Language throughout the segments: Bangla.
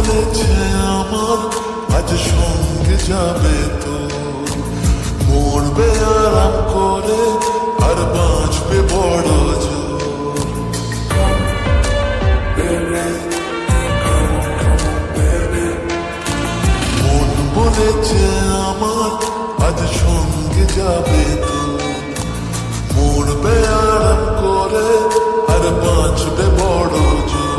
বলেছে আমার আজ সঙ্গে যাবে তো মরবে আরাম করে আর বাঁচবে বড় মন বলেছে আমার আজ সঙ্গে যাবে তো মরবে আরাম করে আর বাঁচবে বড় জোর।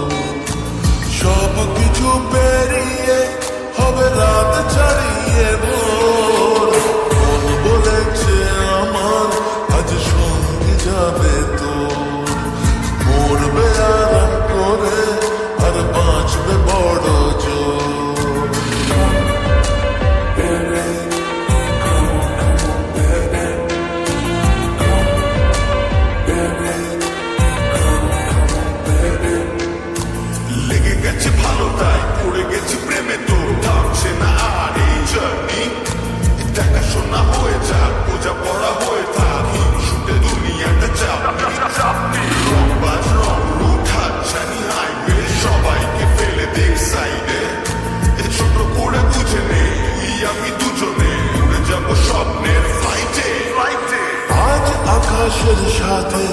আকাশের সাথে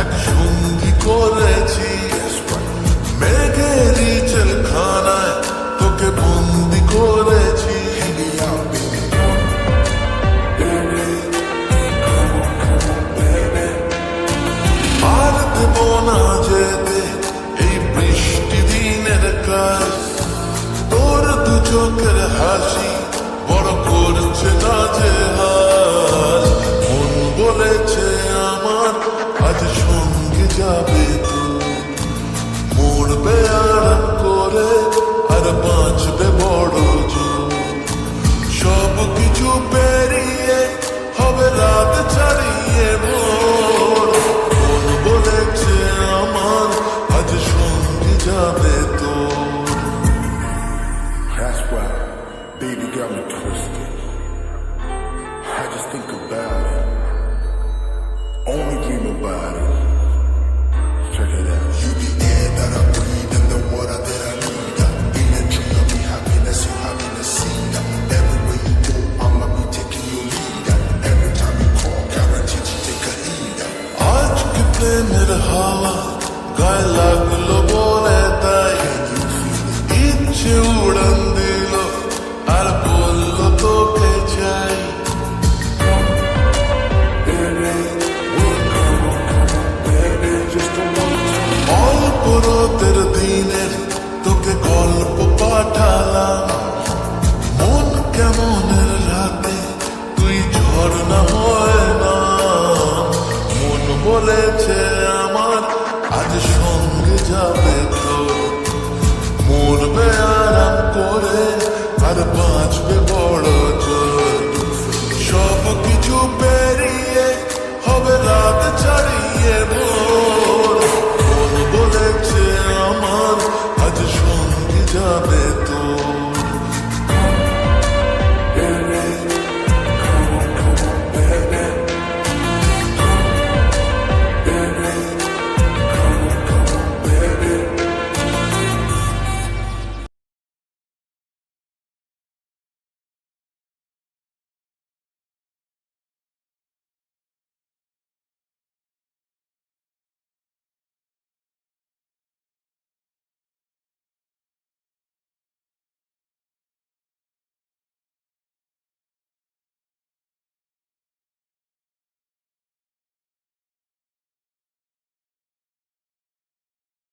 এক সন্ধি করেছি। মেঘের up. ফিরে নির্হাওয়া গায়ে লাগল বলে তাই ইচ্ছে উড়ান দিল আর বলল তোকে চাই অল্প রোদের দিনের তোকে গল্প পাঠালাম